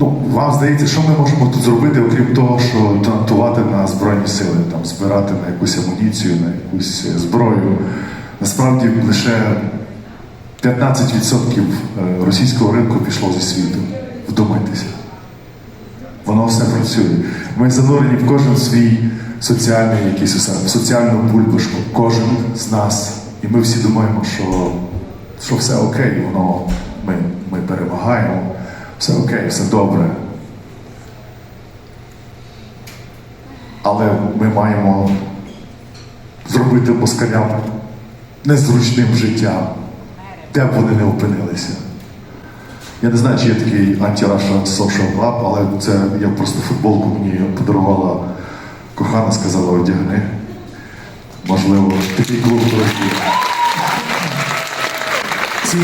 Ну, вам здається, що ми можемо тут зробити, окрім того, що донатувати на Збройні сили, там, збирати на якусь амуніцію, на якусь е, зброю. Насправді лише 15% е, російського ринку пішло зі світу. Вдумайтеся. Воно все працює. Ми занурені в кожен свій соціальний якийсь соціальну бульбашку, кожен з нас. І ми всі думаємо, що, що все окей, воно ми, ми перемагаємо, все окей, все добре. Але ми маємо зробити москалям незручним життя, де б вони не опинилися. Я не знаю, чи є такий анті-Russia Social Club, але це я просто футболку мені подарувала кохана, сказала, одягни. Можливо, такий клуб трохи. Ці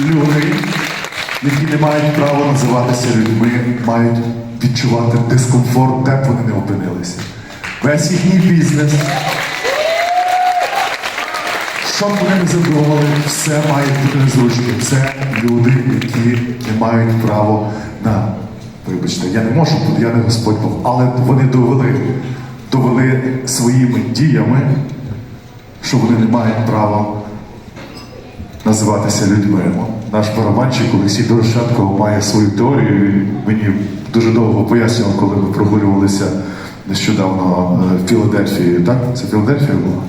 люди, які не мають права називатися людьми, мають відчувати дискомфорт, де б вони не опинилися. Весь їхній бізнес. Що б вони не задумали, все має бути незручним. Це люди, які не мають права на. Вибачте, я не можу я не Господь Бог, але вони довели, довели своїми діями, що вони не мають права називатися людьми. Наш барабанщик Олексій Дорошенко має свою теорію. Мені дуже довго пояснював, коли ми прогулювалися нещодавно е, в Філадельфії. Так? Це Філадельфія була?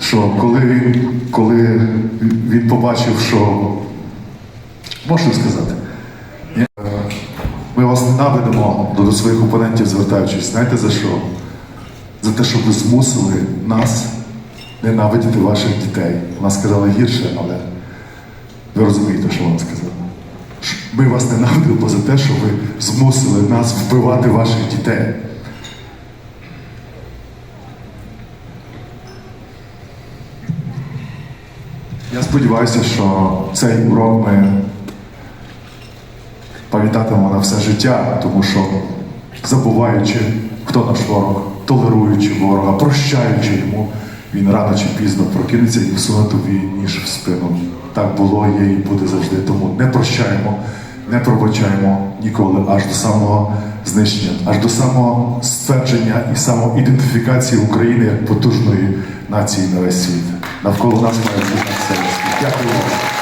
що коли він, коли він побачив, що можна сказати, Е, ми вас ненавидимо до своїх опонентів, звертаючись, знаєте за що? За те, що ви змусили нас ненавидіти ваших дітей. Вона сказала гірше, але ви розумієте, що вона сказала. Ми вас ненавидимо за те, що ви змусили нас вбивати ваших дітей. Я сподіваюся, що цей урок ми пам'ятатимемо на все життя, тому що забуваючи, хто наш ворог, толеруючи ворога, прощаючи йому, він рано чи пізно прокинеться і всуне тобі ніж в спину. Так було, є і буде завжди. Тому не прощаємо, не пробачаємо ніколи аж до самого знищення, аж до самого ствердження і самоідентифікації України як потужної нації на весь світ. Навколо нас має бути все. Дякую.